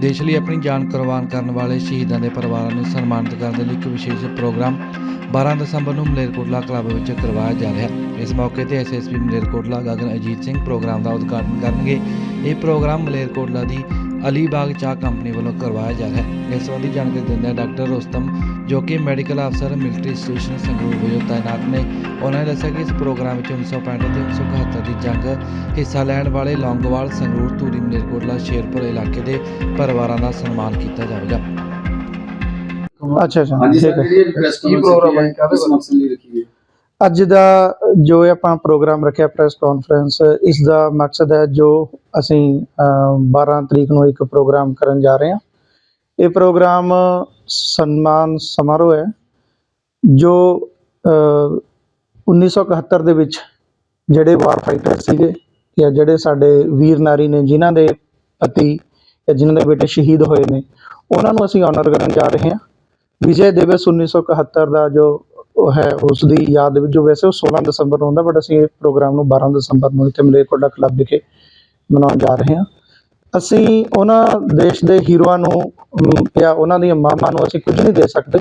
ਦੇਸ਼ ਲਈ ਆਪਣੀ ਜਾਨ ਕੁਰਬਾਨ ਕਰਨ ਵਾਲੇ ਸ਼ਹੀਦਾਂ ਦੇ ਪਰਿਵਾਰਾਂ ਨੂੰ ਸਨਮਾਨਿਤ ਕਰਨ ਦੇ ਲਈ ਇੱਕ ਵਿਸ਼ੇਸ਼ ਪ੍ਰੋਗਰਾਮ 12 ਦਸੰਬਰ ਨੂੰ ਮਲੇਰਕੋਟਲਾ ਕਲੱਬ ਵਿੱਚ ਕਰਵਾਇਆ ਜਾ ਰਿਹਾ। ਇਸ ਮੌਕੇ ਤੇ ਐਸਐਸਪੀ ਮਲੇਰਕੋਟਲਾ ਗਗਨ ਅਜੀਤ ਸਿੰਘ ਪ੍ਰੋਗਰਾਮ ਦਾ ਉਦਘਾਟਨ ਕਰਨਗੇ। ਇਹ ਪ੍ਰੋਗਰਾਮ ਮਲੇਰਕੋਟਲਾ ਦੀ ਅਲੀਬਾਗ ਚਾਹ ਕੰਪਨੀ ਵੱਲੋਂ ਕਰਵਾਇਆ ਜਾ ਰਿਹਾ ਹੈ। ਇਸ ਸੰਬੰਧੀ ਜਾਣਕਾਰੀ ਦਿੰਦਿਆਂ ਡਾਕਟਰ ਰੋਸਤਮ ਜੋ ਕਿ ਮੈਡੀਕਲ ਅਫਸਰ ਮਿਲਟਰੀ ਸਟੇਸ਼ਨ ਸੰਗਰੂਰ ਵਜੋਂ ਤਾਇਨਾਤ ਨੇ ਉਹਨਾਂ ਨੇ ਦੱਸਿਆ ਕਿ ਇਸ ਪ੍ਰੋਗਰਾਮ ਵਿੱਚ 1965 ਤੇ 1971 ਦੀ ਜੰਗ ਹਿੱਸਾ ਲੈਣ ਵਾਲੇ ਲੌਂਗੋਵਾਲ ਸੰਗਰੂਰ ਧੂਰੀ ਮਲੇਰਕੋਟਲਾ ਸ਼ੇਰਪੁਰ ਇਲਾਕੇ ਦੇ ਪਰਿਵਾਰਾਂ ਦਾ ਸਨਮਾਨ ਕੀਤਾ ਜਾਵੇਗਾ। ਅੱਛਾ ਅੱਛਾ। ਹਾਂਜੀ ਸਰ ਹੈ। ਜਿਹੜੀ ਪ੍ਰੈਸ ਕੀ program ਹੈ? ਕਾਹਦੇ ਮਕਸਦ ਲਈ ਰੱਖੀ ਹੈ। ਅੱਜ ਦਾ ਜੋ ਆਪਾਂ ਪ੍ਰੋਗਰਾਮ ਰੱਖਿਆ ਪ੍ਰੈਸ ਕਾਨਫਰੰਸ ਇਸ ਦਾ ਮਕਸਦ ਹੈ ਜੋ ਅਸੀਂ ਅਹ, 12 ਤਰੀਕ ਨੂੰ ਇੱਕ ਪ੍ਰੋਗਰਾਮ ਕਰਨ ਜਾ ਰਹੇ ਹਾਂ। ਇਹ ਪ੍ਰੋਗਰਾਮ ਸਨਮਾਨ ਸਮਾਰੋਹ ਹੈ ਜੋ ਅਹ, 1971 ਦੇ ਵਿੱਚ ਜਿਹੜੇ ਵਾਰ ਫਾਈਟਰ ਸੀਗੇ ਜਾਂ ਜਿਹੜੇ ਸਾਡੇ ਵੀਰ ਨਾਰੀ ਨੇ ਜਿਨ੍ਹਾਂ ਦੇ ਪਤੀ ਜਾਂ ਜਿਨ੍ਹਾਂ ਦੇ ਬੇਟੇ ਸ਼ਹੀਦ ਹੋਏ ਨੇ ਉਹਨਾਂ ਨੂੰ ਅਸੀਂ ਆਨਰ ਕਰਨ ਜਾ ਰਹੇ ਹਾਂ। ਵਿਜੇ ਦਿਵਸ 1971 ਦਾ ਜੋ ਹੈ ਉਸ ਦੀ ਯਾਦ ਵਿੱਚ ਜੋ ਵੈਸੇ ਉਹ 16 ਦਸੰਬਰ ਨੂੰ ਹੁੰਦਾ ਬਟ ਅਸੀਂ ਇਹ ਪ੍ਰੋਗਰਾਮ ਨੂੰ 12 ਦਸੰਬਰ ਨੂੰ ਇੱਥੇ ਮਲੇਰਕੋਟਲਾ ਕਲੱਬ ਵਿਖੇ ਮਨਾਉਣ ਜਾ ਰਹੇ ਹਾਂ। ਅਸੀਂ ਉਹਨਾਂ ਦੇਸ਼ ਦੇ ਹੀਰੋਆਂ ਨੂੰ ਜਾਂ ਉਹਨਾਂ ਦੀਆਂ ਮਾਵਾਂ ਨੂੰ ਅਸੀਂ ਕੁਝ ਨਹੀਂ ਦੇ ਸਕਦੇ।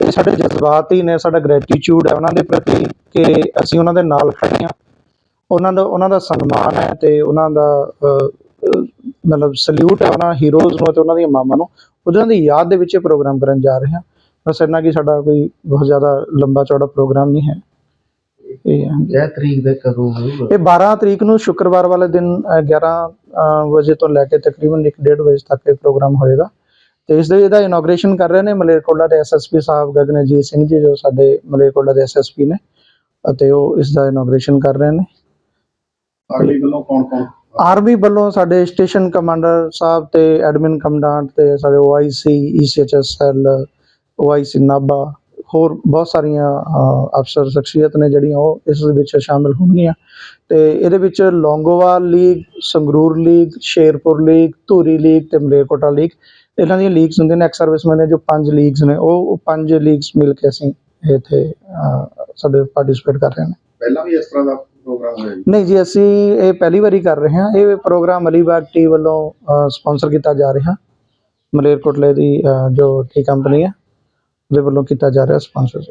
ਇਹ ਸਾਡੇ ਜਜ਼ਬਾਤ ਹੀ ਨੇ, ਸਾਡਾ ਗ੍ਰੈਟੀਟਿਊਡ ਹੈ ਉਹਨਾਂ ਦੇ ਪ੍ਰਤੀ ਕਿ ਅਸੀਂ ਉਹਨਾਂ ਦੇ ਨਾਲ ਖੜੇ ਹਾਂ। ਉਹਨਾਂ ਦਾ ਉਹਨਾਂ ਦਾ ਸਨਮਾਨ ਹੈ ਤੇ ਉਹਨਾਂ ਦਾ ਮਤਲਬ ਸਲੂਟ ਹੈ ਉਹਨਾਂ ਹੀਰੋਜ਼ ਨੂੰ ਤੇ ਉਹਨਾਂ ਦੀਆਂ ਮਾਵਾਂ ਨੂੰ। ਉਹਨਾਂ ਦੀ ਯਾਦ ਦੇ ਵਿੱਚ ਇਹ ਪ੍ਰੋਗਰਾਮ ਕਰਨ ਜਾ ਰਹੇ ਹਾਂ। ਬਸ ਇੰਨਾ ਕਿ ਸਾਡਾ ਕੋਈ ਬਹੁਤ ਜ਼ਿਆਦਾ ਲੰਬਾ ਚੌੜਾ ਪ੍ਰੋਗਰਾਮ ਨਹੀਂ ਹੈ। ਇਹ ਤਰੀਕ ਦੇ ਕਦੋਂ ਹੋਊਗਾ? ਇਹ 12 ਤਰੀਕ ਨੂੰ ਸ਼ੁੱਕਰਵਾਰ ਵਾਲੇ ਦਿਨ ਅ, 11 ਅ, ਵਜੇ ਤੋਂ ਲੈ ਕੇ ਤਕਰੀਬਨ 1:30 ਵਜੇ ਤੱਕ ਇਹ ਪ੍ਰੋਗਰਾਮ ਹੋਏਗਾ। ਤੇ ਇਸ ਦੇ ਇਹਦਾ ਇਨੋਗ੍ਰੇਸ਼ਨ ਕਰ ਰਹੇ ਨੇ ਮਲੇਰਕੋਟਲਾ ਦੇ ਐਸਐਸਪੀ ਸਾਹਿਬ ਗਗਨਜੀਤ ਸਿੰਘ ਜੀ ਜੋ ਸਾਡੇ ਮਲੇਰਕੋਟਲਾ ਦੇ ਐਸਐਸਪੀ ਨੇ ਅਤੇ ਉਹ ਇਸ ਦਾ ਇਨੋਗ੍ਰੇਸ਼ਨ ਕਰ ਰਹੇ ਨੇ। ਆਰਮੀ ਵੱਲੋਂ ਕੌਣ ਕੌਣ ਆਰਮੀ ਵੱਲੋਂ ਸਾਡੇ ਸਟੇਸ਼ਨ ਕਮਾਂਡਰ ਸਾਹਿਬ ਤੇ ਐਡਮਿਨ ਕਮਾਂਡੈਂਟ ਤੇ ਸਾਡੇ OIC ECHS cell OIC Nabha ਹੋਰ ਬਹੁਤ ਸਾਰੀਆਂ ਅਫਸਰ ਸ਼ਖਸੀਅਤ ਨੇ ਜਿਹੜੀਆਂ ਉਹ ਇਸ ਦੇ ਵਿੱਚ ਸ਼ਾਮਿਲ ਹੋਣਗੀਆਂ। ਤੇ ਇਹਦੇ ਵਿੱਚ Longowal league Sangrur league Sherpur league Dhuri league ਤੇ ਮਲੇਰਕੋਟਲਾ ਲੀਗ। ਇਹਨਾਂ ਦੀਆਂ ਲੀਗਸ ਹੁੰਦੀਆਂ ਨੇ ਐਕਸ ਸਰਵਿਸਮੈਨ ਨੇ ਜੋ ਪੰਜ ਲੀਗਸ ਨੇ ਉਹ ਪੰਜ ਲੀਗਸ ਮਿਲ ਕੇ ਅਸੀਂ ਇੱਥੇ ਸਾਡੇ ਪਾਰਟਿਸਿਪੇਟ ਕਰ ਰਹੇ ਨੇ। ਪਹਿਲਾਂ ਵੀ ਇਸ ਤਰ੍ਹਾਂ ਦਾ ਪ੍ਰੋਗਰਾਮ ਹੋਇਆ ਨਹੀਂ ਜੀ ਅਸੀਂ ਇਹ ਪਹਿਲੀ ਵਾਰੀ ਕਰ ਰਹੇ ਹਾਂ। ਇਹ ਪ੍ਰੋਗਰਾਮ ਅਲੀਬਾਗ ਟੀ ਵੱਲੋਂ ਸਪਾਂਸਰ ਕੀਤਾ ਜਾ ਰਿਹਾ। ਮਲੇਰਕੋਟਲੇ ਦੀ ਜੋ ਟੀ ਕੰਪਨੀ ਹੈ ਉਹਦੇ ਵੱਲੋਂ ਕੀਤਾ ਜਾ ਰਿਹਾ ਸਪਾਂਸਰ